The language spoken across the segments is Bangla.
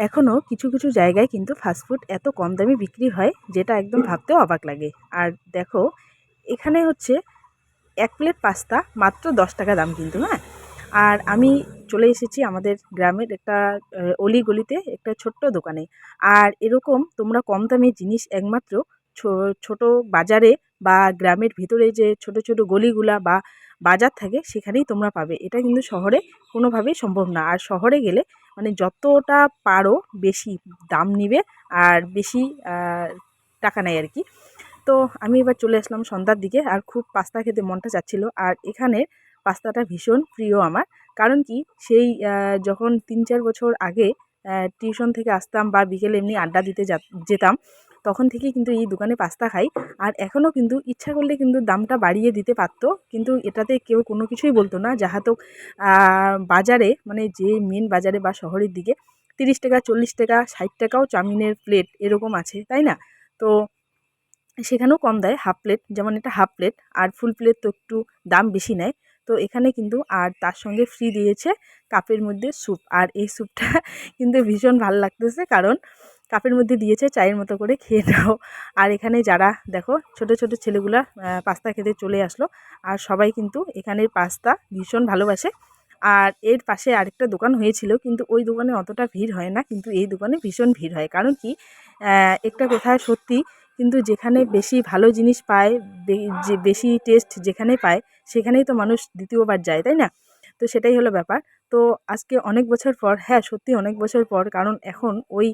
এখনও কিছু কিছু জায়গায় কিন্তু ফাস্টফুড এত কম দামে বিক্রি হয়, যেটা একদম ভাবতেও অবাক লাগে। আর দেখো, এখানে হচ্ছে এক প্লেট পাস্তা মাত্র দশ টাকা দাম কিন্তু হ্যাঁ? আর আমি চলে এসেছি আমাদের গ্রামের একটা অলি গলিতে একটা ছোট্ট দোকানে। আর এরকম তোমরা কম দামে জিনিস একমাত্র ছোট বাজারে বা গ্রামের ভিতরে যে ছোট ছোট গলিগুলা বা বাজার থাকে, সেখানেই তোমরা পাবে। এটা কিন্তু শহরে কোনোভাবেই সম্ভব না। আর শহরে গেলে মানে যতটা পারো বেশি দাম নিবে আর বেশি টাকা নেয় আর কি। তো আমি এবার চলে আসলাম সন্ধ্যার দিকে আর খুব পাস্তা খেতে মনটা চাচ্ছিল। আর এখানের পাস্তাটা ভীষণ প্রিয় আমার। কারণ কি? সেই যখন তিন চার বছর আগে টিউশন থেকে আসতাম বা বিকেলে এমনি আড্ডা দিতে যেতাম, তখন থেকেই কিন্তু এই দোকানে পাস্তা খাই। আর এখনও কিন্তু ইচ্ছা করলে কিন্তু দামটা বাড়িয়ে দিতে পারতো, কিন্তু এটাতে কেউ কোনো কিছুই বলতো না। যাহাতো বাজারে মানে যে মেন বাজারে বা শহরের দিকে তিরিশ টাকা, চল্লিশ টাকা, ষাট টাকাও চাউমিনের প্লেট এরকম আছে, তাই না? তো সেখানেও কম দেয় হাফ প্লেট যেমন এটা হাফ প্লেট আর ফুল প্লেট তো একটু দাম বেশি নেয়। তো এখানে কিন্তু আর তার সঙ্গে ফ্রি দিয়েছে কাপের মধ্যে স্যুপ আর এই স্যুপটা কিন্তু ভীষণ ভালো লাগতেছে কারণ কাপের মধ্যে দিয়েছে চায়ের মতো করে খেয়ে নাও। আর এখানে যারা দেখো ছোট ছোট ছেলেগুলা পাস্তা খেতে চলে আসলো আর সবাই কিন্তু এখানের পাস্তা ভীষণ ভালোবাসে। আর এর পাশে আরেকটা দোকান হয়েছিল কিন্তু ওই দোকানে অতটা ভিড় হয় না কিন্তু এই দোকানে ভীষণ ভিড় হয়। কারণ কি একটা কথা সত্যি কিন্তু যেখানে বেশি ভালো জিনিস পায় যে, বেশি টেস্ট যেখানে পায়, সেখানেই তো মানুষ দ্বিতীয়বার যায়, তাই না? তো সেটাই হলো ব্যাপার। তো আজকে অনেক বছর পর হ্যাঁ সত্যি অনেক বছর পর, কারণ এখন ওই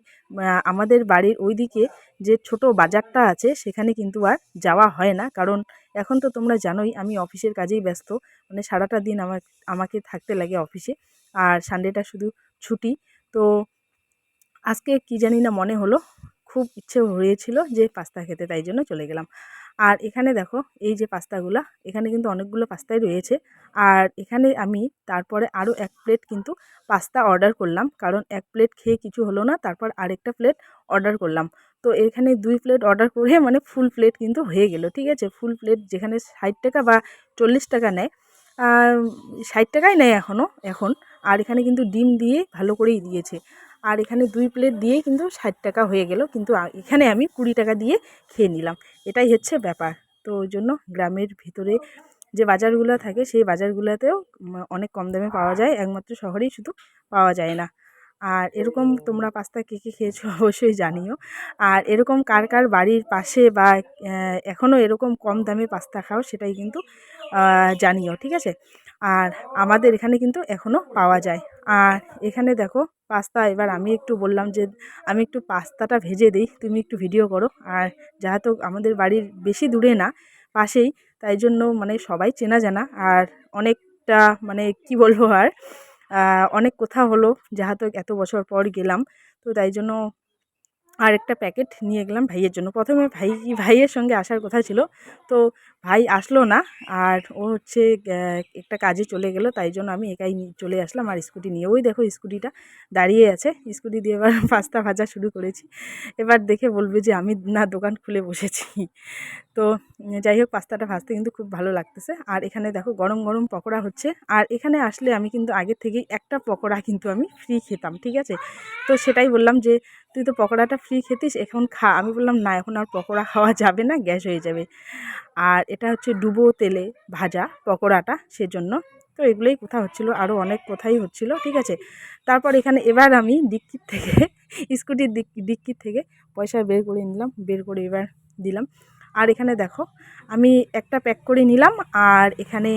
আমাদের বাড়ির ওই দিকে যে ছোট বাজারটা আছে, সেখানে কিন্তু আর যাওয়া হয় না। কারণ এখন তো তোমরা জানোই, আমি অফিসের কাজেই ব্যস্ত। মানে সারাটা দিন আমার, আমাকে থাকতে লাগে অফিসে। আর সানডেটা শুধু ছুটি। তো আজকে কি জানি না মনে হলো খুব ইচ্ছে হয়েছিল যে পাস্তা খেতে, তাই জন্য চলে গেলাম। আর এখানে দেখো, এই যে পাস্তাগুলা, এখানে কিন্তু অনেকগুলো পাস্তাই রয়েছে। আর এখানে আমি তারপরে আরও এক প্লেট কিন্তু পাস্তা অর্ডার করলাম, কারণ এক প্লেট খেয়ে কিছু হলো না, তারপর আরেকটা প্লেট অর্ডার করলাম। তো এখানে দুই প্লেট অর্ডার করে মানে ফুল প্লেট কিন্তু হয়ে গেল, ঠিক আছে? ফুল প্লেট যেখানে ষাট টাকা বা চল্লিশ টাকা নেয় ষাট টাকাই নেয় এখনও এখন। আর এখানে কিন্তু ডিম দিয়ে ভালো করেই দিয়েছে। আর এখানে দুই প্লেট দিয়েই কিন্তু ষাট টাকা হয়ে গেল। কিন্তু এখানে আমি কুড়ি টাকা দিয়ে খেয়ে নিলাম। এটাই হচ্ছে ব্যাপার। তো ওই জন্য গ্রামের ভিতরে যে বাজারগুলো থাকে, সেই বাজারগুলোতেও অনেক কম দামে পাওয়া যায়। একমাত্র শহরেই শুধু পাওয়া যায় না। আর এরকম তোমরা পাস্তা কে কে খেয়েছো অবশ্যই জানিও। আর এরকম কার কার বাড়ির পাশে বা এখনও এরকম কম দামে পাস্তা খাও, সেটাই কিন্তু জানিও, ঠিক আছে? আর আমাদের এখানে কিন্তু এখনও পাওয়া যায়। আর এখানে দেখো পাস্তা, এবার আমি একটু বললাম যে আমি একটু পাস্তাটা ভেজে দিই, তুমি একটু ভিডিও করো। আর যেহেতু আমাদের বাড়ির বেশি দূরে না, পাশেই, তাই জন্য মানে সবাই চেনা জানা। আর অনেকটা মানে কি বলব আর অনেক কথা হলো যেহেতু এত বছর পর গেলাম। তো তাই জন্য আর একটা প্যাকেট নিয়ে গেলাম ভাইয়ের জন্য। প্রথমে ভাই, ভাইয়ের সঙ্গে আসার কথা ছিল। তো ভাই আসলো না, আর ও হচ্ছে একটা কাজে চলে গেলো, তাই জন্য আমি একাই চলে আসলাম আর স্কুটি নিয়ে। ওই দেখো স্কুটিটা দাঁড়িয়ে আছে, স্কুটি দিয়ে এবার পাস্তা ভাজা শুরু করেছি। এবার দেখে বলবে যে আমি না দোকান খুলে বসেছি। তো যাই হোক, পাস্তাটা ভাজতে কিন্তু খুব ভালো লাগতেছে। আর এখানে দেখো গরম গরম পকোড়া হচ্ছে। আর এখানে আসলে আমি কিন্তু আগের থেকেই একটা পকোড়া কিন্তু আমি ফ্রি খেতাম, ঠিক আছে? তো সেটাই বললাম যে, তুই তো পকোড়াটা ফ্রি খেতিস, এখন খা। আমি বললাম, না, এখন আর পকোড়া খাওয়া যাবে না, গ্যাস হয়ে যাবে। আর এটা হচ্ছে ডুবো তেলে ভাজা পকোড়াটা সেজন্য। তো এগুলোই কোথা হচ্ছিল আরও অনেক কোথাই হচ্ছিল, ঠিক আছে? তারপর এখানে এবার আমি ডিক্কির থেকে, স্কুটির দিক, ডিক্কির থেকে পয়সা বের করে নিলাম, বের করে এবার দিলাম। আর এখানে দেখো, আমি একটা প্যাক করে নিলাম আর এখানে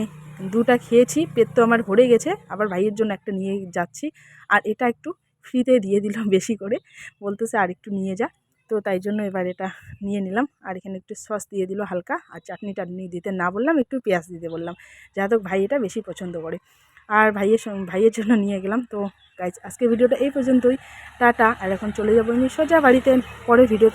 দুটা খেয়েছি, পেট তো আমার ভরে গেছে, আবার ভাইয়ের জন্য একটা নিয়ে যাচ্ছি। আর এটা একটু ফ্রিতে দিয়ে দিলাম বেশি করে, বলতেছে আর একটু নিয়ে যা। তো তাই জন্য এবার এটা নিয়ে নিলাম। আর এখানে একটু সস দিয়ে দিল হালকা। আর চাটনি টাটনি দিতে না বললাম, একটু পেঁয়াজ দিতে বললাম। যাতে ভাই এটা বেশি পছন্দ করে। আর ভাইয়ের ভাইয়ের জন্য নিয়ে গেলাম। তো গাইজ আজকে ভিডিওটা এই পর্যন্তই। টাটা। আর এখন চলে যাব আমি সোজা বাড়িতে। পরে ভিডিও